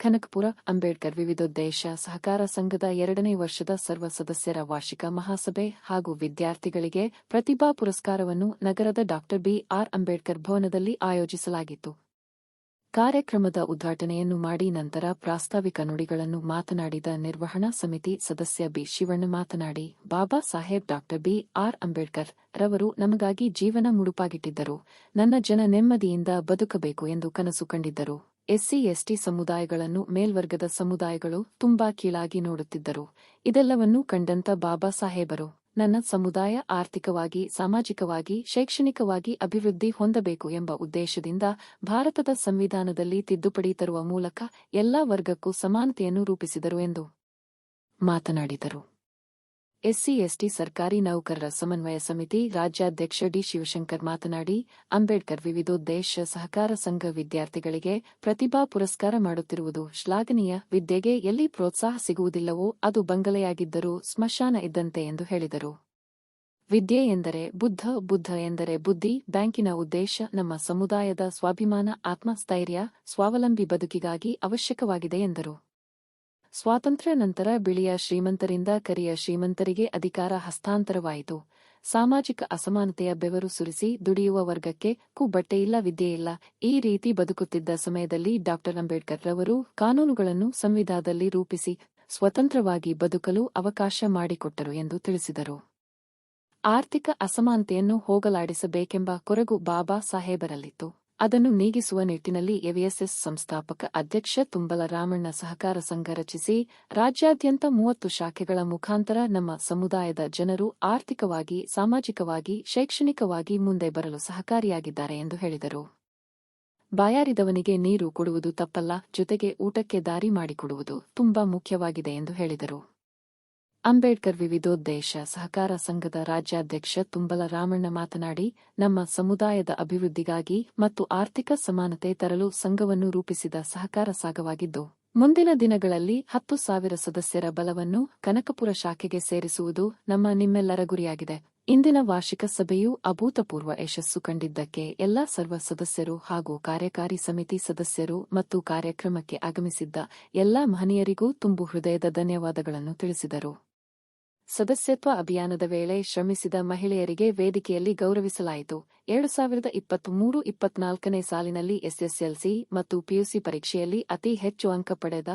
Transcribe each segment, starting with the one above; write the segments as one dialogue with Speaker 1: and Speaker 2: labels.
Speaker 1: ಕನಕಪುರ ಅಂಬೇಡ್ಕರ್ ವಿವಿಧೋದ್ದೇಶ ಸಹಕಾರ ಸಂಘದ ಎರಡನೇ ವರ್ಷದ ಸರ್ವ ಸದಸ್ಯರ ವಾರ್ಷಿಕ ಮಹಾಸಭೆ ಹಾಗೂ ವಿದ್ಯಾರ್ಥಿಗಳಿಗೆ ಪ್ರತಿಭಾ ಪುರಸ್ಕಾರವನ್ನು ನಗರದ ಡಾ ಬಿಆರ್ ಅಂಬೇಡ್ಕರ್ ಭವನದಲ್ಲಿ ಆಯೋಜಿಸಲಾಗಿತ್ತು. ಕಾರ್ಯಕ್ರಮದ ಉದ್ಘಾಟನೆಯನ್ನು ಮಾಡಿ ನಂತರ ಪ್ರಾಸ್ತಾವಿಕ ನುಡಿಗಳನ್ನು ಮಾತನಾಡಿದ ನಿರ್ವಹಣಾ ಸಮಿತಿ ಸದಸ್ಯ ಬಿ ಶಿವಣ್ಣ ಮಾತನಾಡಿ, Baba Saheb doctor B R Ambedkar ರವರು ನಮಗಾಗಿ ಜೀವನ ಮುಡುಪಾಗಿಟ್ಟಿದ್ದರು. ನನ್ನ ಜನ ನೆಮ್ಮದಿಯಿಂದ ಬದುಕಬೇಕು ಎಂದು ಕನಸು ಕಂಡಿದ್ದರು. ಎಸ್ಸಿ ಎಸ್ಟಿ ಸಮುದಾಯಗಳನ್ನು ಮೇಲ್ವರ್ಗದ ಸಮುದಾಯಗಳು ತುಂಬಾ ಕೀಳಾಗಿ ನೋಡುತ್ತಿದ್ದರು. ಇದೆಲ್ಲವನ್ನೂ ಕಂಡಂತ ಬಾಬಾ ಸಾಹೇಬರು, ನನ್ನ ಸಮುದಾಯ ಆರ್ಥಿಕವಾಗಿ, ಸಾಮಾಜಿಕವಾಗಿ, ಶೈಕ್ಷಣಿಕವಾಗಿ ಅಭಿವೃದ್ಧಿ ಹೊಂದಬೇಕು ಎಂಬ ಉದ್ದೇಶದಿಂದ ಭಾರತದ ಸಂವಿಧಾನದಲ್ಲಿ ತಿದ್ದುಪಡಿ ತರುವ ಮೂಲಕ ಎಲ್ಲಾ ವರ್ಗಕ್ಕೂ ಸಮಾನತೆಯನ್ನು ರೂಪಿಸಿದರು ಎಂದು ಮಾತನಾಡಿದರು. ಎಸ್ಸಿ ಎಸ್ಟಿ ಸರ್ಕಾರಿ ನೌಕರರ ಸಮನ್ವಯ ಸಮಿತಿ ರಾಜ್ಯಾಧ್ಯಕ್ಷ ಡಿ ಶಿವಶಂಕರ್ ಮಾತನಾಡಿ, ಅಂಬೇಡ್ಕರ್ ವಿವಿಧೋದ್ದೇಶ ಸಹಕಾರ ಸಂಘ ವಿದ್ಯಾರ್ಥಿಗಳಿಗೆ ಪ್ರತಿಭಾ ಪುರಸ್ಕಾರ ಮಾಡುತ್ತಿರುವುದು ಶ್ಲಾಘನೀಯ. ವಿದ್ಯೆಗೆ ಎಲ್ಲಿ ಪ್ರೋತ್ಸಾಹ ಸಿಗುವುದಿಲ್ಲವೋ ಅದು ಬಂಗಲೆಯಾಗಿದ್ದರೂ ಸ್ಮಶಾನ ಇದ್ದಂತೆ ಎಂದು ಹೇಳಿದರು. ವಿದ್ಯೆ ಎಂದರೆ ಬುದ್ಧ ಬುದ್ಧ ಎಂದರೆ ಬುದ್ಧಿ. ಬ್ಯಾಂಕಿನ ಉದ್ದೇಶ ನಮ್ಮ ಸಮುದಾಯದ ಸ್ವಾಭಿಮಾನ, ಆತ್ಮಸ್ಥೈರ್ಯ, ಸ್ವಾವಲಂಬಿ ಬದುಕಿಗಾಗಿ ಅವಶ್ಯಕವಾಗಿದೆ ಎಂದರು. ಸ್ವಾತಂತ್ರ್ಯ ನಂತರ ಬಿಳಿಯ ಶ್ರೀಮಂತರಿಂದ ಕರಿಯ ಶ್ರೀಮಂತರಿಗೆ ಅಧಿಕಾರ ಹಸ್ತಾಂತರವಾಯಿತು. ಸಾಮಾಜಿಕ ಅಸಮಾನತೆಯ ಬೆವರು ಸುರಿಸಿ ದುಡಿಯುವ ವರ್ಗಕ್ಕೆ ಕು ಬಟ್ಟೆಯಿಲ್ಲ ವಿದ್ಯೆಯಿಲ್ಲ ಈ ರೀತಿ ಬದುಕುತ್ತಿದ್ದ ಸಮಯದಲ್ಲಿ ಡಾ. ಅಂಬೇಡ್ಕರ್ ರವರು ಕಾನೂನುಗಳನ್ನು ಸಂವಿಧಾನದಲ್ಲಿ ರೂಪಿಸಿ ಸ್ವತಂತ್ರವಾಗಿ ಬದುಕಲು ಅವಕಾಶ ಮಾಡಿಕೊಟ್ಟರು ಎಂದು ತಿಳಿಸಿದರು. ಆರ್ಥಿಕ ಅಸಮಾನತೆಯನ್ನು ಹೋಗಲಾಡಿಸಬೇಕೆಂಬ ಕೊರಗು ಬಾಬಾ ಸಾಹೇಬರಲ್ಲಿತ್ತು. ಅದನ್ನು ನೀಗಿಸುವ ನಿಟ್ಟಿನಲ್ಲಿ ಎವಿಎಸ್ಎಸ್ ಸಂಸ್ಥಾಪಕ ಅಧ್ಯಕ್ಷ ತುಂಬಲ ರಾಮಣ್ಣ ಸಹಕಾರ ಸಂಘ ರಚಿಸಿ, ರಾಜ್ಯಾದ್ಯಂತ ಮೂವತ್ತು ಶಾಖೆಗಳ ಮುಖಾಂತರ ನಮ್ಮ ಸಮುದಾಯದ ಜನರು ಆರ್ಥಿಕವಾಗಿ, ಸಾಮಾಜಿಕವಾಗಿ, ಶೈಕ್ಷಣಿಕವಾಗಿ ಮುಂದೆ ಬರಲು ಸಹಕಾರಿಯಾಗಿದ್ದಾರೆ ಎಂದು ಹೇಳಿದರು. ಬಾಯಾರಿದವನಿಗೆ ನೀರು ಕೊಡುವುದು ತಪ್ಪಲ್ಲ, ಜೊತೆಗೆ ಊಟಕ್ಕೆ ದಾರಿ ಮಾಡಿಕೊಡುವುದು ತುಂಬಾ ಮುಖ್ಯವಾಗಿದೆ ಎಂದು ಹೇಳಿದರು. ಅಂಬೇಡ್ಕರ್ ವಿವಿಧೋದ್ದೇಶ ಸಹಕಾರ ಸಂಘದ ರಾಜ್ಯಾಧ್ಯಕ್ಷ ತುಂಬಲ ರಾಮಣ್ಣ ಮಾತನಾಡಿ, ನಮ್ಮ ಸಮುದಾಯದ ಅಭಿವೃದ್ಧಿಗಾಗಿ ಮತ್ತು ಆರ್ಥಿಕ ಸಮಾನತೆ ತರಲು ಸಂಘವನ್ನು ರೂಪಿಸಿದ ಸಹಕಾರ ಸಾಗವಾಗಿದ್ದು, ಮುಂದಿನ ದಿನಗಳಲ್ಲಿ ಹತ್ತು ಸಾವಿರ ಸದಸ್ಯರ ಬಲವನ್ನು ಕನಕಪುರ ಶಾಖೆಗೆ ಸೇರಿಸುವುದು ನಮ್ಮ ನಿಮ್ಮೆಲ್ಲರ ಗುರಿಯಾಗಿದೆ. ಇಂದಿನ ವಾರ್ಷಿಕ ಸಭೆಯು ಅಭೂತಪೂರ್ವ ಯಶಸ್ಸು ಕಂಡಿದ್ದಕ್ಕೆ ಎಲ್ಲಾ ಸರ್ವ ಸದಸ್ಯರು ಹಾಗೂ ಕಾರ್ಯಕಾರಿ ಸಮಿತಿ ಸದಸ್ಯರು ಮತ್ತು ಕಾರ್ಯಕ್ರಮಕ್ಕೆ ಆಗಮಿಸಿದ್ದ ಎಲ್ಲಾ ಮಹನೀಯರಿಗೂ ತುಂಬು ಹೃದಯದ ಧನ್ಯವಾದಗಳನ್ನು ತಿಳಿಸಿದರು. ಸದಸ್ಯತ್ವ ಅಭಿಯಾನದ ವೇಳೆ ಶ್ರಮಿಸಿದ ಮಹಿಳೆಯರಿಗೆ ವೇದಿಕೆಯಲ್ಲಿ ಗೌರವಿಸಲಾಯಿತು. ಎರಡು ಸಾವಿರದ ಇಪ್ಪತ್ಮೂರು ಇಪ್ಪತ್ನಾಲ್ಕನೇ ಸಾಲಿನಲ್ಲಿ ಎಸ್ಎಸ್ಎಲ್ಸಿ ಮತ್ತು ಪಿಯುಸಿ ಪರೀಕ್ಷೆಯಲ್ಲಿ ಅತಿ ಹೆಚ್ಚು ಅಂಕ ಪಡೆದ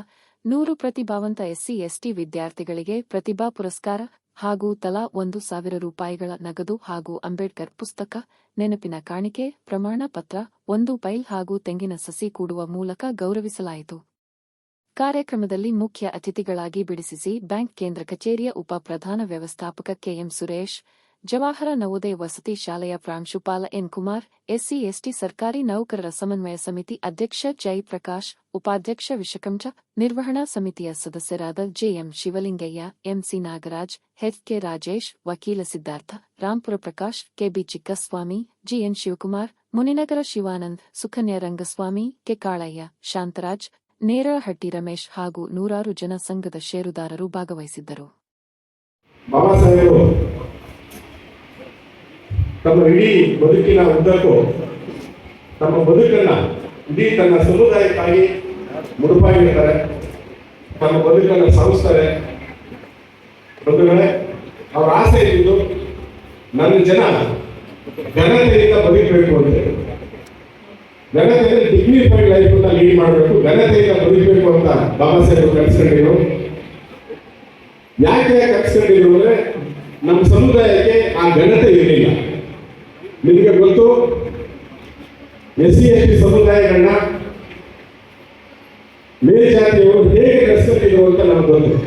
Speaker 1: ನೂರು ಪ್ರತಿಭಾವಂತ ಎಸ್ಸಿ, ಎಸ್ಟಿ ವಿದ್ಯಾರ್ಥಿಗಳಿಗೆ ಪ್ರತಿಭಾ ಪುರಸ್ಕಾರ ಹಾಗೂ ತಲಾ ಒಂದು ಸಾವಿರ ರೂಪಾಯಿಗಳ ನಗದು ಹಾಗೂ ಅಂಬೇಡ್ಕರ್ ಪುಸ್ತಕ, ನೆನಪಿನ ಕಾಣಿಕೆ ಪ್ರಮಾಣ ಪತ್ರ ಒಂದು ಪೈಲ್ ಹಾಗೂ ತೆಂಗಿನ ಸಸಿ ಕೂಡುವ ಮೂಲಕ ಗೌರವಿಸಲಾಯಿತು. ಕಾರ್ಯಕ್ರಮದಲ್ಲಿ ಮುಖ್ಯ ಅತಿಥಿಗಳಾಗಿ ಬಿಡಿಸಿಸಿ ಬ್ಯಾಂಕ್ ಕೇಂದ್ರ ಕಚೇರಿಯ ಉಪ ಪ್ರಧಾನ ವ್ಯವಸ್ಥಾಪಕ ಕೆಎಂ ಸುರೇಶ್, ಜವಾಹರ ನವೋದಯ ವಸತಿ ಶಾಲೆಯ ಪ್ರಾಂಶುಪಾಲ ಎನ್ ಕುಮಾರ್, ಎಸ್ಸಿ, ಎಸ್ಟಿ ಸರ್ಕಾರಿ ನೌಕರರ ಸಮನ್ವಯ ಸಮಿತಿ ಅಧ್ಯಕ್ಷ ಜಯಪ್ರಕಾಶ್ ಉಪಾಧ್ಯಕ್ಷ ವಿಶಕಂಠ ನಿರ್ವಹಣಾ ಸಮಿತಿಯ ಸದಸ್ಯರಾದ JM Shivalingaiah, MC Nagaraj HK Rajesh, ವಕೀಲ Siddhartha, Rampura Prakash, KB Chikkaswamy, GN Shivakumar, Muninagara Shivanand, Sukanya Rangaswamy, K Kalaiah, Shantaraj Neralahatti Ramesh ಹಾಗೂ ನೂರಾರು ಜನ ಸಂಘದ ಷೇರುದಾರರು ಭಾಗವಹಿಸಿದ್ದರು
Speaker 2: ಬಾಬಾ ಸಾಹೇಬರು, ತಮ್ಮ ಇಡೀ ಬದುಕಿನ ಉದ್ದಕ್ಕೂ, ತಮ್ಮ ಬದುಕನ್ನ ಇಡೀ ತನ್ನ ಸಮುದಾಯಕ್ಕಾಗಿ ಮುಡುಪಾಗಿರ್ತಾರೆ ತಮ್ಮ ಬದುಕನ್ನು ಸಾಗಿಸ್ತಾರೆ ಬಂಧುಗಳೇ, ಅವರ ಆಸೆ ಇದ್ದು ನನ್ನ ಜನ ಘನತೆಯಿಂದ ಬದುಕಬೇಕು ಅಂತ ಹೇಳಿ. ಘನತೆಯಲ್ಲಿ ಡಿಗ್ನಿಫೈಡ್ ಲೈಫ್ ಅನ್ನ ಲೀಡ್ ಮಾಡಬೇಕು. ಘನತೆಯಿಂದ ಬದುಕಬೇಕು ಅಂತ ಬಾಬಾ ಸಾಹೇಬ್ ಕಲಿಸ್ಕೊಂಡಿದ್ರು ಯಾಕೆ ಕಲಿಸ್ಕೊಂಡಿದ್ರು ಅಂದ್ರೆ ನಮ್ಮ ಸಮುದಾಯಕ್ಕೆ ಆ ಘನತೆ ಇರಲಿಲ್ಲ. ನಿಮಗೆ ಗೊತ್ತು? ಎಸ್ ಸಿ ಎಸ್ ಟಿ ಸಮುದಾಯಗಳನ್ನ ಮೇಲ್ಜಾತಿಯವರು ಹೇಗೆ ನಡೆಸ್ತಿದ್ರು ಅಂತ ನಮ್ಗೆ ಗೊತ್ತು.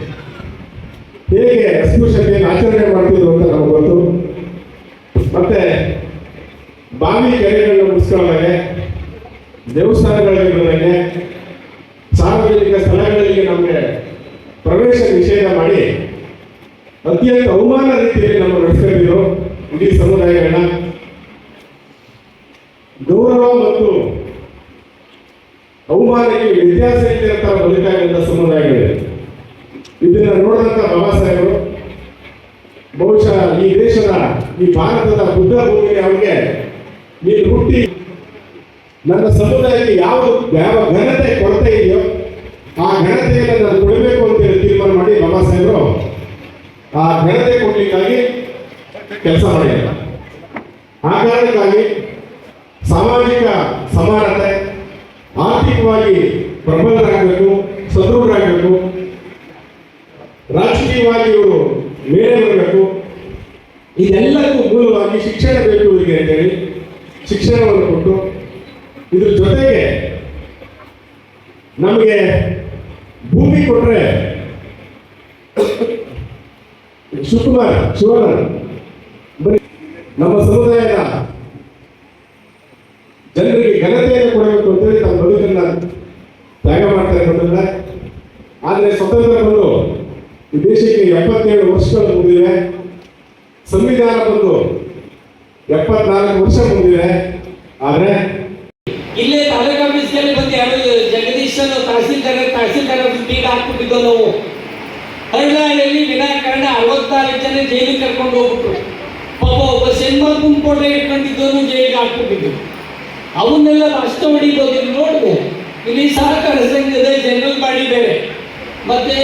Speaker 2: ಹೇಗೆ ಅಸ್ಪೃಶ್ಯತೆಯನ್ನು ಆಚರಣೆ ಮಾಡ್ತಿದ್ರು ಅಂತ ನಮ್ಗೆ ಗೊತ್ತು. ಮತ್ತೆ ಬಾವಿ ಕೆರೆಗಳನ್ನ ಮುಗಿಸ್ಕೊಳ್ಳೋದಾಗೆ ದೇವಸ್ಥಾನಗಳಿಗೆ ಸಾರ್ವಜನಿಕ ಸ್ಥಳಗಳಿಗೆ ನಮಗೆ ಪ್ರವೇಶ ನಿಷೇಧ ಮಾಡಿ ಅತ್ಯಂತ ಅವಮಾನ ರೀತಿಯಲ್ಲಿ ನಮ್ಮ ನಡೆಸಿದ್ರು ಇಡೀ ಸಮುದಾಯಗಳನ್ನ ಗೌರವ ಮತ್ತು ಅವಮಾನಕ್ಕೆ ವ್ಯತ್ಯಾಸ ಇದೆ ಅಂತ ಬದುಕಾಗಿದ್ದ ಸಮುದಾಯಗಳಿವೆ. ಇದನ್ನ ನೋಡಿದಂತ ಬಾಬಾ ಸಾಹೇಬರು, ಬಹುಶಃ ಈ ದೇಶದ, ಈ ಭಾರತದ ಬುದ್ಧ ಭೂಮಿಗೆ ಅವರಿಗೆ ನೀನು ಹುಟ್ಟಿ ನನ್ನ ಸಮುದಾಯಕ್ಕೆ ಯಾವ ಯಾವ ಘನತೆ ಕೊರತೆ ಇದೆಯೋ ಘನತೆಯನ್ನು ನಾನು ಕೊಡಬೇಕು ಅಂತೇಳಿ ತೀರ್ಮಾನ ಮಾಡಿ ಬಾಬಾ ಸಾಹೇಬರು. ಆ ಘನತೆ ಕೊಡ್ಲಿಕ್ಕಾಗಿ ಕೆಲಸ ಮಾಡಿದ್ದಾರೆ. ಆ ಕಾರಣಕ್ಕಾಗಿ ಸಾಮಾಜಿಕ ಸಮಾನತೆ ಆರ್ಥಿಕವಾಗಿ ಪ್ರಬಲರಾಗಬೇಕು ಸದೃಢರಾಗಬೇಕು ರಾಜಕೀಯವಾಗಿ ಇವರು ಮೇಲೆ ಬರಬೇಕು ಇದೆಲ್ಲಕ್ಕೂ ಮೂಲವಾಗಿ ಶಿಕ್ಷಣ ಬೇಕು ಇವರಿಗೆ ಅಂತೇಳಿ ಶಿಕ್ಷಣವನ್ನು ಕೊಟ್ಟು ಇದ್ರ ಜೊತೆಗೆ ನಮಗೆ ಭೂಮಿ ಕೊಟ್ರೆ ಶಿವಕುಮಾರ್ ಶಿವಣ್ಣ ಬರೀ ನಮ್ಮ ಸಮುದಾಯದ ಜನರಿಗೆ ಘನತೆಯನ್ನು ಕೊಡಬೇಕು ಅಂತೇಳಿ ತಮ್ಮ ಬದುಕನ್ನ ತ್ಯಾಗ ಮಾಡ್ತಾ ಇರೋದಿಲ್ಲ ಆದರೆ ಸ್ವತಂತ್ರ ಬಂದು ಈ ದೇಶಕ್ಕೆ ಎಪ್ಪತ್ತೇಳು ವರ್ಷಗಳು ಮುಗಿದಿವೆ. ಸಂವಿಧಾನ ಬಂದು ಎಪ್ಪತ್ನಾಲ್ಕು ವರ್ಷ ಮುಗಿದಿವೆ. ಆದರೆ
Speaker 3: ಹಾಕ್ಬಿಟ್ಟಿದ್ದೋ ನಾವು ಹರಿಯಾಣದಲ್ಲಿ ವಿನಾಕಾರಣ ಅರವತ್ತಾರು ಜನ ಜೈಲಿಗೆ ಕರ್ಕೊಂಡು ಹೋಗ್ಬಿಟ್ರು. ಪಾಪ ಒಬ್ಬ ಸಿನಿಮಾ ಫೋಟೋ ಇಟ್ಕೊಂಡಿದ್ದವನು ಜೈಲಿಗೆ ಹಾಕ್ಬಿಟ್ಟಿದ್ದು ಅವನ್ನೆಲ್ಲ ಅಷ್ಟ ಹೊಡಿಬೋದು ನೋಡಿದೆ. ಇಲ್ಲಿ ಸಹಕಾರ ಸಂಘದ ಜನರಲ್ ಬಾಡಿ ಬೇರೆ. ಮತ್ತೆ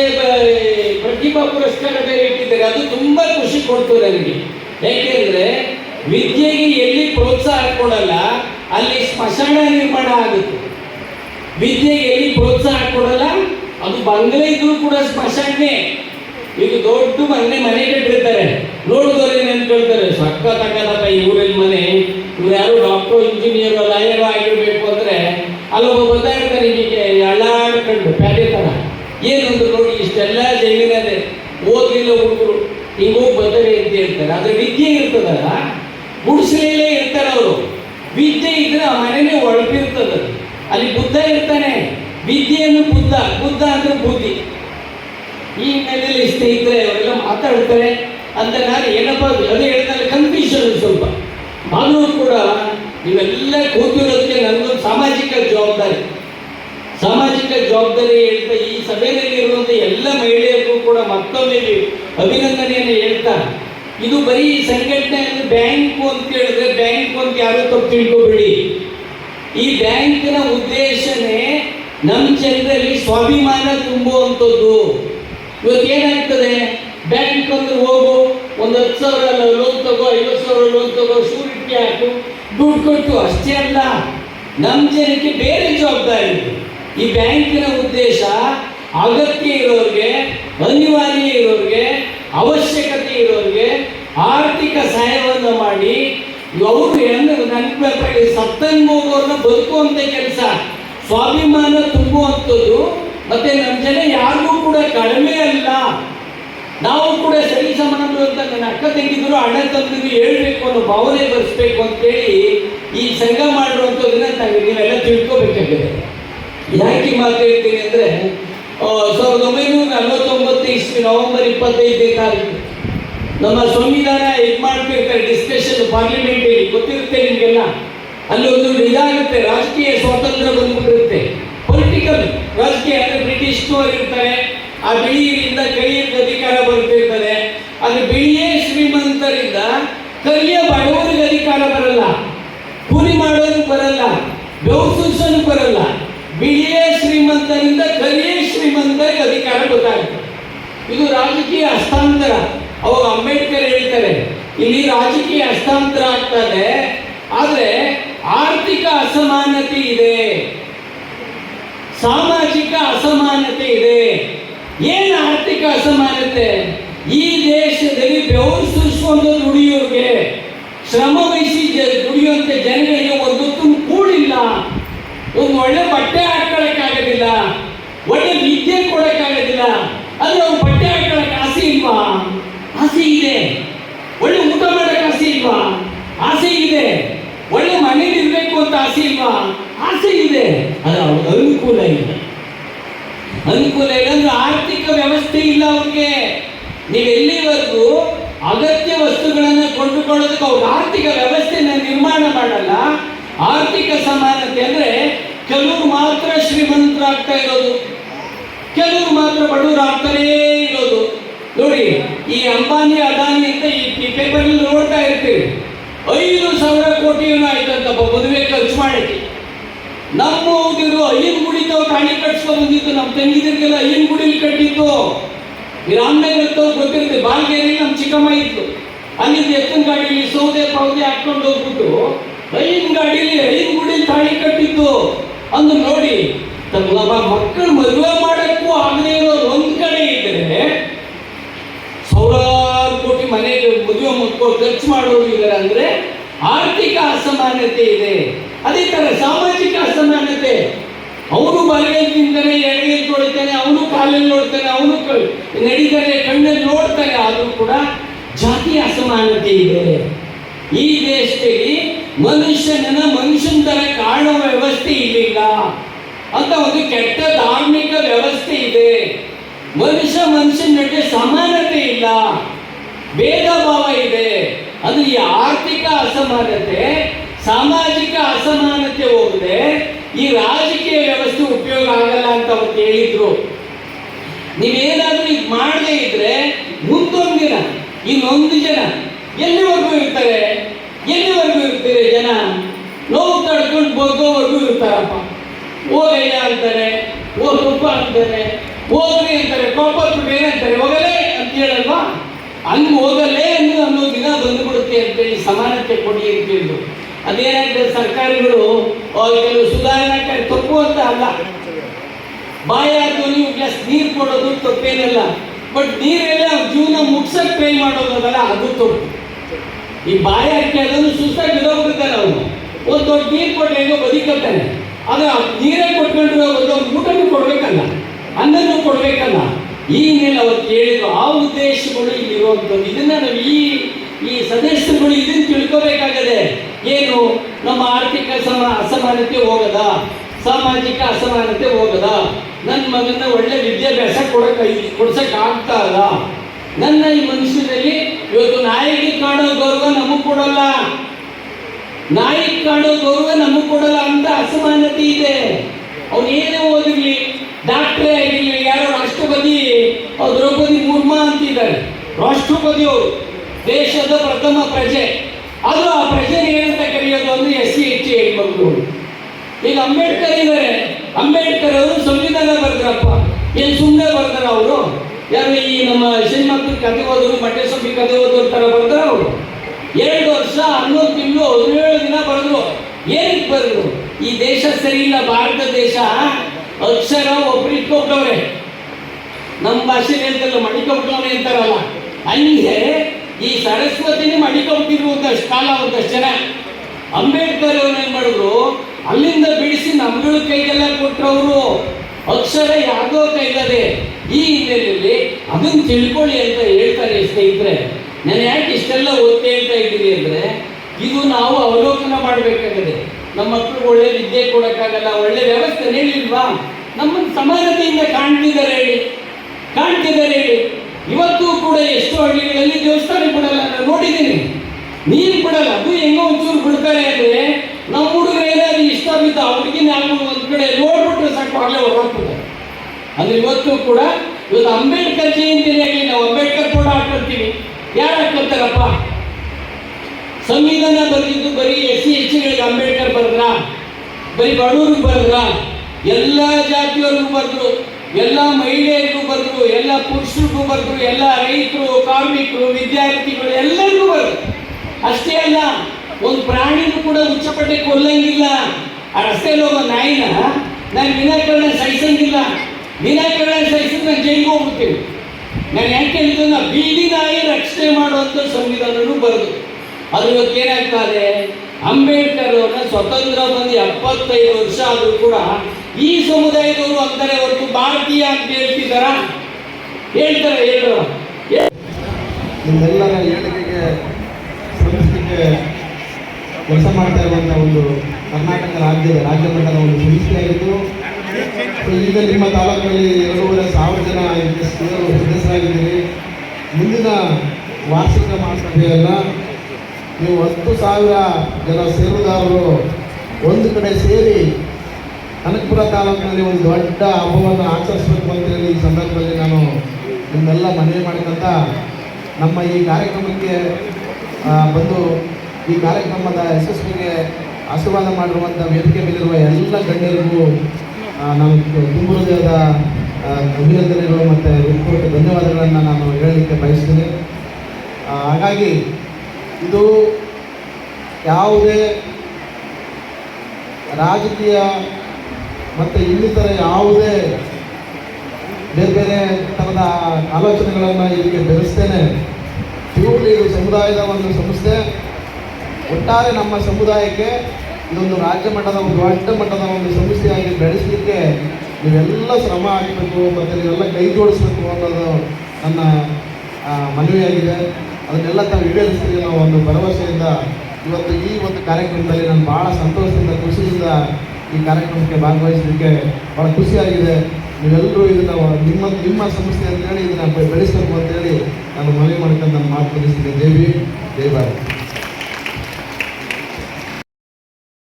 Speaker 3: ಪ್ರತಿಭಾ ಪುರಸ್ಕಾರ ಬೇರೆ ಇಟ್ಟಿದ್ದಾರೆ. ಅದು ತುಂಬಾ ಖುಷಿ ಕೊಡ್ತು ನನಗೆ. ಯಾಕೆಂದ್ರೆ, ವಿದ್ಯೆಗೆ ಎಲ್ಲಿ ಪ್ರೋತ್ಸಾಹ ಕೊಡಲ್ಲ, ಅಲ್ಲಿ ಸ್ಮಶಾನ ನಿರ್ಮಾಣ ಆಗುತ್ತೆ. ವಿದ್ಯೆಗೆ ಎಲ್ಲಿ ಪ್ರೋತ್ಸಾಹ ಕೊಡಲ್ಲ ಅದು ಬಂಗಲೆ ಇದ್ರು ಕೂಡ ಸ್ಮಶಾನೆ ಈಗ ದೊಡ್ಡ ಮನೆ ಮನೆ ಕಟ್ಟಿರ್ತಾರೆ. ನೋಡಿದವ್ರು ಕೇಳ್ತಾರೆ ಸಕ್ಕ ತಕ್ಕದಪ್ಪ ಈ ಊರಲ್ಲಿ ಮನೆ. ಇವ್ರು ಯಾರು ಡಾಕ್ಟರ್ ಇಂಜಿನಿಯರ್ ಲಾಯರ್ ಆಗಿರ್ಬೇಕು ಅಂದ್ರೆ ಅಲ್ಲೊಬ್ಬ ಬರ್ತಾ ಇರ್ತಾರೆ ಹೀಗೆ, ಅಳ್ಳಾಡ್ಕೊಂಡು, ಪ್ಯಾಟೆ ತರ. ಏನಂದ್ರು ನೋಡಿ, ಇಷ್ಟೆಲ್ಲ ಜಮೀನದೆ ಓದಲಿಲ್ಲ ಹುಡುಗರು. ಹಿಂಗ್ ಹೋಗಿ ಬರ್ತಾರೆ ಅಂತ ಹೇಳ್ತಾರೆ. ಆದ್ರೆ ವಿದ್ಯೆ ಇರ್ತದಲ್ಲ ಗುಡಿಸಲೇ ಇರ್ತಾರೆ ಅವರು. ವಿದ್ಯೆ ಇದ್ರೆ ಆ ಮನೆನೇ ಒಳಪಿರ್ತದ ಅಲ್ಲಿ ಬುದ್ಧ ಇರ್ತಾನೆ. ವಿದ್ಯೆಯನ್ನು ಬುದ್ಧ ಬುದ್ಧ ಅಂದರೆ ಬುದ್ಧಿ. ಈ ಹಿನ್ನೆಲೆಯಲ್ಲಿ ಸ್ನೇಹಿತರೆ ಅವರೆಲ್ಲ ಮಾತಾಡ್ತಾರೆ ಅಂತ ನಾನು ಏನಪ್ಪ ಅದೇ ಹೇಳ್ತಾರೆ ಕನ್ಫ್ಯೂಷನ್ ಸ್ವಲ್ಪ. ಮಾನವರು ಕೂಡ ನೀವೆಲ್ಲ ಕೂತಿರೋದಕ್ಕೆ ನನ್ನ ಸಾಮಾಜಿಕ ಜವಾಬ್ದಾರಿ. ಸಾಮಾಜಿಕ ಜವಾಬ್ದಾರಿ ಹೇಳ್ತಾ ಈ ಸಭೆಯಲ್ಲಿ ಇರುವಂಥ ಎಲ್ಲ ಮಹಿಳೆಯರಿಗೂ ಕೂಡ ಮತ್ತೊಮ್ಮೆ ಅಭಿನಂದನೆಯನ್ನು ಹೇಳ್ತಾ. ಇದು ಬರೀ ಸಂಘಟನೆ ಅಂದರೆ ಬ್ಯಾಂಕು ಅಂತ ಹೇಳಿದ್ರೆ ಬ್ಯಾಂಕ್ ಅಂತ ಯಾರು ತಪ್ಪು ತಿಳ್ಕೊಬೇಡಿ. ಈ ಬ್ಯಾಂಕಿನ ಉದ್ದೇಶನೇ ನಮ್ಮ ಜನರಲ್ಲಿ ಸ್ವಾಭಿಮಾನ ತುಂಬುವಂಥದ್ದು ಇವತ್ತು ಏನಾಗ್ತದೆ? ಬ್ಯಾಂಕ್ ಅಂದ್ರೆ ಹೋಗು, ಒಂದು ಹತ್ತು ಸಾವಿರ ಲೋನ್ ತಗೋ, ಐವತ್ತು ಸಾವಿರ ಲೋನ್ ತಗೋ ಶೂರಿಟಿ ಹಾಕು, ದುಡ್ಡು ಕೊಟ್ಟು, ಅಷ್ಟೇ ಅಲ್ಲ. ನಮ್ಮ ಜನಕ್ಕೆ ಬೇರೆ ಜವಾಬ್ದಾರಿ ಈ ಬ್ಯಾಂಕಿನ ಉದ್ದೇಶ ಅಗತ್ಯ ಇರೋರಿಗೆ, ಅನಿವಾರ್ಯ ಇರೋರಿಗೆ, ಅವಶ್ಯಕತೆ ಇರೋರಿಗೆ ಆರ್ಥಿಕ ಸಹಾಯವನ್ನು ಮಾಡಿ ಅವರು ಹೆಣ್ಣು ನನ್ನ ಸತ್ತಂಗ್ ಹೋಗೋರ್ನ ಬದುಕುವಂಥ ಕೆಲಸ. ಸ್ವಾಭಿಮಾನ ತುಂಬುವಂಥದ್ದು, ಮತ್ತೆ ನಮ್ಮ ಜನ ಯಾರಿಗೂ ಕೂಡ ಕಡಿಮೆ ಅಲ್ಲ. ನಾವು ಕೂಡ ಸರಿ ಸಮಾನರು ಅಂತ ನನ್ನ ಅಕ್ಕ ತಂಗಿದ್ರು, ಅಣ್ಣ ತಂದಿದ್ರು ಹೇಳ್ಬೇಕು ಅನ್ನೋ ಭಾವನೆ ಬರೆಸ್ಬೇಕು ಅಂತೇಳಿ ಈ ಸಂಘ ಮಾಡಿರುವಂಥದ್ದನ್ನ ನಾವು ನೀವೆಲ್ಲ ತಿಳ್ಕೊಬೇಕಾಗಿದೆ. ಯಾಕೆ ಮಾತಾಡ್ತೀನಿ ಅಂದ್ರೆ ಸಾವಿರದ ಒಂಬೈನೂರ ನಲವತ್ತೊಂಬತ್ತು ಇಸ್ವಿ ನವೆಂಬರ್ ಇಪ್ಪತ್ತೈದನೇ ತಾರೀಕು. ನಮ್ಮ ಸಂವಿಧಾನ ಇದು ಮಾಡ್ತಿರ್ತಾರೆ ಡಿಸ್ಕಷನ್ ಪಾರ್ಲಿಮೆಂಟ್ ಗೊತ್ತಿರುತ್ತೆ ನಿಮಗೆಲ್ಲ? ಅಲ್ಲಿ ಒಂದು ಇದಾಗುತ್ತೆ ರಾಜಕೀಯ ಸ್ವಾತಂತ್ರ್ಯ ಬಂದ್ಬಿಟ್ಟಿರುತ್ತೆ. ಪೊಲಿಟಿಕಲ್ ರಾಜಕೀಯ ಅಂದ್ರೆ ಬ್ರಿಟಿಷ್ ಇರ್ತಾರೆ ಆ ಬಿಳಿಯರಿಂದ ಕೈಯಿಂದ ಅಧಿಕಾರ ಬರ್ತಿರ್ತಾರೆ ಅದು ಬಿಳಿಯೇ ಶ್ರೀಮಂತರಿಂದ ಕಲಿಯ ಬಡವರಿಗೆ ಅಧಿಕಾರ ಬರಲ್ಲ. ಕೂಲಿ ಮಾಡೋದಕ್ಕೆ ಬರಲ್ಲ ಬೆವಸೂಸನು ಬರಲ್ಲ. ಬಿಳಿಯೇ ಶ್ರೀಮಂತರಿಂದ ಕಲಿಯೇ ಶ್ರೀಮಂತರಿಗೆ ಅಧಿಕಾರ ಗೊತ್ತಾಗುತ್ತೆ. ಇದು ರಾಜಕೀಯ ಹಸ್ತಾಂತರ. ಅವರು ಅಂಬೇಡ್ಕರ್ ಹೇಳ್ತಾರೆ, ಇಲ್ಲಿ ರಾಜಕೀಯ ಹಸ್ತಾಂತರ ಆಗ್ತದೆ ಆದ್ರೆ ಆರ್ಥಿಕ ಅಸಮಾನತೆ ಇದೆ. ಸಾಮಾಜಿಕ ಅಸಮಾನತೆ ಇದೆ. ಏನು ಆರ್ಥಿಕ ಅಸಮಾನತೆ? ಈ ದೇಶದಲ್ಲಿ ಬೆವರು ಸುರಿಸಿಕೊಂಡು ದುಡಿಯೋರಿಗೆ ಶ್ರಮ ವಹಿಸಿ ಜ- ದುಡಿಯುವಂತ ಜನಗಳಿಗೆ ಒಂದೊತ್ತು ಕೂಡಿಲ್ಲ ಒಂದು ಒಳ್ಳೆ ಬಟ್ಟೆ ಹಾಕೊಳ್ಳಕ್ಕಾಗೋದಿಲ್ಲ ಒಳ್ಳೆ ವಿದ್ಯೆ ಕೊಡಕ್ಕಾಗೋದಿಲ್ಲ ಅಂದ್ರೆ ಅವ್ರು ಬಟ್ಟೆ ಹಾಕೊಳ್ಳಕ್ ಆಸೆ ಇಲ್ವಾ ಆಸೆ ಇದೆ ಒಳ್ಳೆ ಊಟ ಮಾಡಕ್ ಆಸೆ ಇಲ್ವಾ ಆಸೆ ಇದೆ ಒಳ್ಳೆ ಮನೇಲಿ ಇರ್ಬೇಕು ಅಂತ ಆಸೆ ಇಲ್ವಾ ಆಸೆ ಇದೆ ಅದು ಅವ್ರಿಗೆ ಅನುಕೂಲ ಇಲ್ಲ ಅನುಕೂಲ ಇಲ್ಲಾಂದ್ರೆ ಆರ್ಥಿಕ ವ್ಯವಸ್ಥೆ ಇಲ್ಲ ಅವ್ರಿಗೆ. ನೀವು ಎಲ್ಲಿವರೆಗೂ ಅಗತ್ಯ ವಸ್ತುಗಳನ್ನು ಕೊಂಡುಕೊಳ್ಳೋದಕ್ಕೆ ಅವ್ರ ಆರ್ಥಿಕ ವ್ಯವಸ್ಥೆನ ನಿರ್ಮಾಣ ಮಾಡಲ್ಲ. ಆರ್ಥಿಕ ಸಮಾನತೆ ಅಂದ್ರೆ ಕೆಲವರು ಮಾತ್ರ ಶ್ರೀಮಂತರಾಗ್ತಾ ಇರೋದು. ಕೆಲವರು ಮಾತ್ರ ಬಡವರು ಆಗ್ತಾನೇ ಇರೋದು. ನೋಡಿ, ಈ ಅಂಬಾನಿ, ಅದಾನಿ ಅಂತ ಈ ಪೇಪರ್ ನೋಡ್ತಾ ಇರ್ತೀವಿ ಐದು ಸಾವಿರ ಕೋಟಿ ಏನೋ ಆಯ್ತಂತಪ್ಪ ಮದುವೆ ಖರ್ಚು ಮಾಡಕ್ಕೆ. ನಮ್ಮ ಹೋಗಿರು ಅಯ್ಯನ ಗುಡಿతో ಕಾಣಿ ಕಟ್ಸ್ಕೊಂಡ್ ಬಂದಿತ್ತು ನಮ್ಮ ತಂಗಿದಿರಿಗೆಲ್ಲ ಅಯ್ಯನ ಗುಡಿಲಿ ಕಟ್ಟಿತ್ತು. ರಾಮನಗರ ಗೊತ್ತಿರುತ್ತೆ, ಬಾಲ್ಗೇರಿ ನಮ್ಮ ಚಿಕ್ಕಮ್ಮ ಇತ್ತು ಅಲ್ಲಿಂದ ಎತ್ತಿನ ಗಾಡಿಲಿ ಸೌದೆ ಪೌದೆ ಹಾಕೊಂಡು ಹೋಗ್ಬಿಟ್ಟು ಅಯ್ಯನ ಗಾಡಿಲಿ ಅಯ್ಯನ ಗುಡಿಲಿ ತಾಳಿ ಕಟ್ಟಿತ್ತು. ಅಂದು ನೋಡಿ, ತಮ್ಮ ಮಕ್ಕಳು ಮದುವೆ ಮಾಡಕ್ಕೂ ಆಗದೇ ಇರೋ ಒಂದ್ ಕಡೆ ಇದ್ರೆ ಸಾವಿರಾರು ಕೋಟಿ ಮನೆಗೆ ಮದುವೆ ಮುಟ್ಕೊಂಡು ಖರ್ಚು ಮಾಡೋರು ಇದ್ದಾರೆ ಅಂದ್ರೆ ಆರ್ಥಿಕ ಅಸಮಾನತೆ ಇದೆ. ಅದೇ ತರ ಸಾಮಾಜಿಕ ಅಸಮಾನತೆ. ಅವನು ಬಲಗೈ ತಿಂತಾನೆ ಎಡಗೈ ತೊಳಿತಾನೆ, ಅವನು ಕಾಲಲ್ಲಿ ನೋಡ್ತಾನೆ, ಅವನು ನಡೀತಾನೆ ಕಣ್ಣಲ್ಲಿ ನೋಡ್ತಾನೆ, ಆದರೂ ಕೂಡ ಜಾತಿ ಅಸಮಾನತೆ ಇದೆ. ಈ ದೇಶದಲ್ಲಿ ಮನುಷ್ಯನನ್ನ ಮನುಷ್ಯನ ತರ ಕಾಣುವ ವ್ಯವಸ್ಥೆ ಇರಲಿಲ್ಲ ಅಂತ ಒಂದು ಕೆಟ್ಟ ಧಾರ್ಮಿಕ ವ್ಯವಸ್ಥೆ ಇದೆ. ಮನುಷ್ಯ ಮನುಷ್ಯನ ನಡುವೆ ಸಮಾನತೆ ಇಲ್ಲ. ಭೇದ ಭಾವ ಇದೆ. ಅದು ಈ ಆರ್ಥಿಕ ಅಸಮಾನತೆ. ಸಾಮಾಜಿಕ ಅಸಮಾನತೆ ಹೋಗದೆ ಈ ರಾಜಕೀಯ ವ್ಯವಸ್ಥೆ ಉಪಯೋಗ ಆಗಲ್ಲ ಅಂತ ಅವ್ರು ಕೇಳಿದ್ರು. ನೀವೇನಾದ್ರೂ ಇದು ಮಾಡದೇ ಇದ್ರೆ ಮುಂದೊಂದು ದಿನ, ಇನ್ನೊಂದು ಜನ, ಎಲ್ಲಿವರೆಗೂ ಇರ್ತಾರೆ? ಎಲ್ಲಿವರೆಗೂ ಇರ್ತೀರಿ ಜನ? ನೋವು ತಡ್ಕೊಂಡು ಬಗ್ಗೋವರೆಗೂ ಇರ್ತಾರಪ್ಪ. ಹೋಗಯ್ಯ ಅಂತಾರೆ ಹೋಗಪ್ಪ ಅಂತಾರೆ, ಹೋಗ್ರಿ ಅಂತಾರೆ, ಕೋಪ ಅಂತಾರೆ, ಹೋಗಲೇ ಅಂತ ಹೇಳಲ್ವಾ? ಹಂಗೆ ಹೋಗಲೇ ಅನ್ನೋ ಅನ್ನೋ ದಿನ ಬಂದ್ಬಿಡುತ್ತೆ ಅಂತೇಳಿ ಸಮಾನತೆ ಕೊಡಿ ಅಂತ ಹೇಳಿದ್ರು. ಅದೇನಾಗ್ತದೆ ಸರ್ಕಾರಗಳು ಕೆಲವು ಸುಧಾರಣೆ ತಪ್ಪು ಅಂತ ಅಲ್ಲ. ಬಾಯಾದ್ರು ನೀವು ಗ್ಲಾಸ್ ನೀರು ಕೊಡೋದು ತಪ್ಪೇನಲ್ಲ. ಬಟ್ ನೀರೆಲ್ಲ ಜೀವನ ಮುಗ್ಸಕ್ ಟ್ರೈ ಮಾಡೋದಲ್ಲ, ಅದು ತಪ್ಪು. ಈ ಬಾಯಾರಿಕೆ ಅದನ್ನು ಸುಸ್ತಾಗಿ ಬಿದೋಗ್ಬಿಡ್ತಾರೆ ಅವನು ಒಂದು ದೊಡ್ಡ ನೀರು ಕೊಟ್ಟರೆ ಹೆಂಗೋ ಬದುಕತ್ತಾನೆ ಅದು ನೀರೇ ಕೊಟ್ಕೊಂಡ್ರೆ ಒಂದು ಊಟನೂ ಕೊಡ್ಬೇಕಲ್ಲ. ಅನ್ನನೂ ಕೊಡ್ಬೇಕಲ್ಲ. ಈ ಮೇಲೆ ಅವತ್ತು ಕೇಳಿದ್ರು, ಆ ಉದ್ದೇಶಗಳು ಇಲ್ಲಿರುವಂಥದ್ದು. ಇದನ್ನ ನಾವು ಈ ಈ ಸದಸ್ಯರುಗಳು ಇದನ್ನು ತಿಳ್ಕೋಬೇಕಾಗದೆ ಏನು? ನಮ್ಮ ಆರ್ಥಿಕ ಸಮ ಅಸಮಾನತೆ ಹೋಗದ? ಸಾಮಾಜಿಕ ಅಸಮಾನತೆ ಹೋಗದ? ನನ್ನ ಮಗನ ಒಳ್ಳೆ ವಿದ್ಯಾಭ್ಯಾಸ ಕೊಡಕ್ಕೆ ಕೊಡ್ಸಕ್ ಆಗ್ತಾ ಇಲ್ಲ. ನನ್ನ ಈ ಮನುಷ್ಯನಲ್ಲಿ ಇವತ್ತು ನಾಯಿಗೆ ಕಾಣೋ ಗೌರವ ನಮಗ್ ಕೊಡಲ್ಲ. ನಾಯಿ ಕಾಣೋ ಗೌರವ ನಮಗ್ ಕೊಡಲ್ಲ ಅಂತ ಅಸಮಾನತೆ ಇದೆ. ಅವನು ಏನೇ ಓದಿರ್ಲಿ, ಡಾಕ್ಟ್ರೇ ಆಗಿರ್ಲಿ, ಯಾರೋ ರಾಷ್ಟ್ರಪತಿ, ಅವ್ರು ದ್ರೌಪದಿ ಮುರ್ಮಾ ಅಂತಿದ್ದಾರೆ. ರಾಷ್ಟ್ರಪತಿ ಅವರು ದೇಶದ ಪ್ರಥಮ ಪ್ರಜೆ. ಅದು ಆ ಪ್ರಜೆ ಏನಂತ ಕರೆಯೋದು ಅಂದ್ರೆ ಎಸ್ ಸಿ ಎಚ್ ಹೆಣ್ಮಕ್ಳು ಈಗ ಅಂಬೇಡ್ಕರ್ ಇದ್ದಾರೆ ಅಂಬೇಡ್ಕರ್ ಅವರು ಸಂವಿಧಾನ ಬರೆದ್ರಪ್ಪ. ಏನು ಸುಮ್ಮನೆ ಬರ್ತಾರ ಅವರು? ಯಾರು ಈ ನಮ್ಮ ಶ್ರೀಮಂತ ಕತೆ ಮಟ್ಟ ಸೊಪ್ಪಿ ಕತೆ ಓದೋರು ತರ ಬರ್ತಾರ ಅವರು? ಎರಡು ವರ್ಷ ಹನ್ನೊಂದು ತಿಂಗಳು ಹದಿನೇಳು ದಿನ ಬರೆದ್ರು. ಏನಕ್ಕೆ ಬರೆದ್ರು? ಈ ದೇಶ ಸರಿ ಇಲ್ಲ, ಭಾರತ ದೇಶ ಅಕ್ಷರ ಒಬ್ರು ಇಟ್ಕೊಂಡವ್ರೆ ನಮ್ಮ ಭಾಷೆ ಹೇಳ್ತಾರಲ್ಲ ಮಡಿಕೊಬಿಟ್ಟವನೆ ಅಂತಾರಲ್ಲ. ಹಂಗೆ ಈ ಸರಸ್ವತಿನೇ ಮಡಿಕೊಂಡಿರುವಂತಷ್ಟು ಕಾಲ ಒಂದಷ್ಟು ಜನ ಅಂಬೇಡ್ಕರ್ ಅವರು ಏನ್ ಮಾಡಿದ್ರು? ಅಲ್ಲಿಂದ ಬಿಡಿಸಿ ನಮ್ಗಳ ಕೈಗೆಲ್ಲ ಕೊಟ್ಟರವರು ಅಕ್ಷರ ಯಾವುದೋ ಕೈಗದೆ ಈ ಹಿನ್ನೆಲೆಯಲ್ಲಿ ಅದನ್ನ ತಿಳ್ಕೊಳ್ಳಿ ಅಂತ ಹೇಳ್ತಾರೆ ಸ್ನೇಹಿತರೆ. ನಾನು ಯಾಕೆ ಇಷ್ಟೆಲ್ಲ ಓದ್ತಾ ಹೇಳ್ತಾ ಇದ್ದೀನಿ ಅಂದ್ರೆ, ಇದು ನಾವು ಅವಲೋಕನ ಮಾಡಬೇಕಾಗಿದೆ. ನಮ್ಮ ಮಕ್ಕಳು ಒಳ್ಳೆ ವಿದ್ಯೆ ಕೊಡೋಕ್ಕಾಗಲ್ಲ, ಒಳ್ಳೆ ವ್ಯವಸ್ಥೆ ಹೇಳಿಲ್ವಾ ನಮ್ಮನ್ನು ಸಮಾನತೆಯಿಂದ ಕಾಣ್ತಿದ್ದಾರೆ ಹೇಳಿ. ಕಾಣ್ತಿದ್ದಾರೆ ಹೇಳಿ. ಇವತ್ತು ಕೂಡ ಎಷ್ಟೋ ಹಳ್ಳಿಗಳಲ್ಲಿ ದೇವಸ್ಥಾನ ಬಿಡಲ್ಲ ನಾನು ನೋಡಿದ್ದೀನಿ. ನೀರು ಬಿಡಲ್ಲ ಅದು ಹೆಂಗೋ ಒಂಚೂರು ಬಿಡ್ತಾರೆ ಅಂದ್ರೆ ನಮ್ಮ ಹುಡುಗರು ಅದು ಇಷ್ಟ ಬಿದ್ದ ಅವ್ರಿಗೆ ನಾನು ಒಂದ್ ಕಡೆ ನೋಡ್ಬಿಟ್ರೆ ಸಾಕು, ಆಗಲೇ ಹೊರಡ್ತಾರೆ ಅಂದ್ರೆ ಇವತ್ತು ಕೂಡ ಇವತ್ತು ಅಂಬೇಡ್ಕರ್ ಜಯಂತಿನಾಗಲಿ ನಾವು ಅಂಬೇಡ್ಕರ್ ಕೂಡ ಹಾಕೊಳ್ತೀವಿ ಯಾರು ಹಾಕೊಳ್ತಾರಪ್ಪ ಸಂವಿಧಾನ ಬರೆದಿದ್ದು ಬರೀ ಎಸ್ ಸಿ, ಎಸ್ ಗಳಿಗೆ ಅಂಬೇಡ್ಕರ್ ಬರೆದ್ರ? ಬರೀ ಬಡೂರಿಗೆ ಬರೆದ್ರ? ಎಲ್ಲ ಜಾತಿಯವ್ರಿಗೂ ಬರೆದ್ರು. ಎಲ್ಲ ಮಹಿಳೆಯರಿಗೂ ಬರ್ತು ಎಲ್ಲ ಪುರುಷರಿಗೂ ಬರ್ತು ಎಲ್ಲ ರೈತರು, ಕಾರ್ಮಿಕರು, ವಿದ್ಯಾರ್ಥಿಗಳು ಎಲ್ಲರಿಗೂ ಬರ್ತು ಅಷ್ಟೇ ಅಲ್ಲ, ಒಂದು ಪ್ರಾಣಿನೂ ಕೂಡ ಉಚ್ಚಪಟ್ಟೆ ಕೊಲ್ಲಂಗಿಲ್ಲ. ಆ ರಸ್ತೆಯಲ್ಲಿ ಹೋಗೋ ನಾಯಿನ ನಾನು ವಿನಾಕಾರಣ ಸಹಿಸಂಗಿಲ್ಲ. ವಿನಾಕಾರಣ ಸಹಿಸಿದ್ರೆ ನಾನು ಜೈಲಿಗೆ ಹೋಗ್ಬಿಡ್ತೀನಿ. ನಾನು ಯಾಕೆ ಬೀದಿ ನಾಯಿ ರಕ್ಷಣೆ ಮಾಡುವಂಥ ಸಂವಿಧಾನನೂ ಬರೋದು. ಅದು ಇವತ್ತು ಏನಾಗ್ತಾ ಇದೆ? ಅಂಬೇಡ್ಕರ್ ಅವ್ರನ್ನ ಸ್ವತಂತ್ರ ಬಂದು ಎಪ್ಪತ್ತೈದು ವರ್ಷ ಆದರೂ ಕೂಡ ಈ ಸಮುದಾಯದವರು ಅಂತಾರೆ ಹೊರತು ಭಾರತೀಯ ಅಂತ ಹೇಳ್ತಿದ್ದಾರ? ಹೇಳ್ತಾರೆ ಹೇಳು
Speaker 4: ನಿಮ್ಮೆಲ್ಲರ ಏಳಿಗೆಗೆ ಸಂಸ್ಥೆಗೆ ಕೆಲಸ ಮಾಡ್ತಾ ಇರುವಂಥ ಒಂದು ಕರ್ನಾಟಕ ರಾಜ್ಯದ ರಾಜ್ಯ ಮಟ್ಟದ ಒಂದು ಸಂಸ್ಥೆಯಾಗಿದ್ದು ಈಗ ನಿಮ್ಮ ತಾಲೂಕಿನಲ್ಲಿ ಎರಡೂವರೆ ಸಾವಿರ ಜನ ಸದಸ್ಯರಾಗಿದ್ದೀರಿ ಮುಂದಿನ ವಾರ್ಷಿಕ ಮಹಾಸಭೆಯನ್ನು ನೀವು ಹತ್ತು ಸಾವಿರ ಜನ ಸೇರುದಾರರು ಒಂದು ಕಡೆ ಸೇರಿ ಕನಕಪುರ ತಾಲೂಕಿನಲ್ಲಿ ಒಂದು ದೊಡ್ಡ ಹಬ್ಬವನ್ನು ಆಚರಿಸಬೇಕು ಅಂತ ಹೇಳಿ ಈ ಸಂದರ್ಭದಲ್ಲಿ ನಾನು ನಿಮ್ಮೆಲ್ಲ ಮನವಿ ಮಾಡಿದಂಥ ನಮ್ಮ ಈ ಕಾರ್ಯಕ್ರಮಕ್ಕೆ ಬಂದು ಈ ಕಾರ್ಯಕ್ರಮದ ಯಶಸ್ವಿಗೆ ಆಶೀರ್ವಾದ ಮಾಡಿರುವಂಥ ವೇದಿಕೆ ಮೇಲಿರುವ ಎಲ್ಲ ಗಣ್ಯರಿಗೂ ನಾನು ತುಂಬ ಹೃದಯದ ಅಭಿನಂದನೆಗಳು ಮತ್ತು ಹೃತ್ಪೂರ್ವಕ ಧನ್ಯವಾದಗಳನ್ನು ನಾನು ಹೇಳಲಿಕ್ಕೆ ಬಯಸ್ತೇನೆ ಹಾಗಾಗಿ ಇದು ಯಾವುದೇ ರಾಜಕೀಯ ಮತ್ತು ಇನ್ನಿತರ ಯಾವುದೇ ಬೇರೆ ಬೇರೆ ಥರದ ಆಲೋಚನೆಗಳನ್ನು ಇದಕ್ಕೆ ಬೆರೆಸ್ತೇನೆ. ಪ್ಯೂರ್ಲಿ ಇದು ಸಮುದಾಯದ ಒಂದು ಸಂಸ್ಥೆ, ಒಟ್ಟಾರೆ ನಮ್ಮ ಸಮುದಾಯಕ್ಕೆ ಇದೊಂದು ರಾಜ್ಯ ಮಟ್ಟದ, ಒಂದು ದೊಡ್ಡ ಮಟ್ಟದ ಒಂದು ಸಂಸ್ಥೆಯಾಗಿ ಬೆಳೆಸಲಿಕ್ಕೆ ನೀವೆಲ್ಲ ಶ್ರಮ ಹಾಕಬೇಕು ಮತ್ತು ನೀವೆಲ್ಲ ಕೈ ಜೋಡಿಸ್ಬೇಕು ಅನ್ನೋದು ನನ್ನ ಮನವಿಯಾಗಿದೆ. ಅದನ್ನೆಲ್ಲ ತಾವು ಈಡೇರಿಸ್ತೀವಿ ಅನ್ನೋ ಒಂದು ಭರವಸೆಯಿಂದ ಇವತ್ತು ಈ ಒಂದು ಕಾರ್ಯಕ್ರಮದಲ್ಲಿ ನಾನು ಭಾಳ ಸಂತೋಷದಿಂದ, ಖುಷಿಯಿಂದ ಈ ಕಾರ್ಯಕ್ರಮಕ್ಕೆ ಭಾಗವಹಿಸಲಿಕ್ಕೆ ಭಾಳ ಖುಷಿಯಾಗಿದೆ. ನೀವೆಲ್ಲರೂ ಇದನ್ನು ನಿಮ್ಮ ನಿಮ್ಮ ಸಂಸ್ಥೆ ಅಂತೇಳಿ ಇದನ್ನು ಬೆ- ಬೆಳೆಸಬೇಕು ಅಂತೇಳಿ ನಾನು ಮನವಿ ಮಾಡ್ಕೊಂಡು ನಾನು ಮಾತು ಮುಗಿಸ್ತೀನಿ. ಜೈ ಭಾರತ್.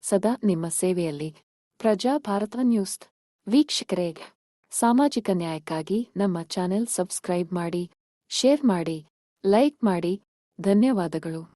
Speaker 1: ಸದಾ ನಿಮ್ಮ ಸೇವೆಯಲ್ಲಿ ಪ್ರಜಾ ಭಾರತ ನ್ಯೂಸ್. ವೀಕ್ಷಕರೇ, ಸಾಮಾಜಿಕ ನ್ಯಾಯಕ್ಕಾಗಿ ನಮ್ಮ ಚಾನೆಲ್ ಸಬ್ಸ್ಕ್ರೈಬ್ ಮಾಡಿ, ಶೇರ್ ಮಾಡಿ, ಲೈಕ್ ಮಾಡಿ. ಧನ್ಯವಾದಗಳು.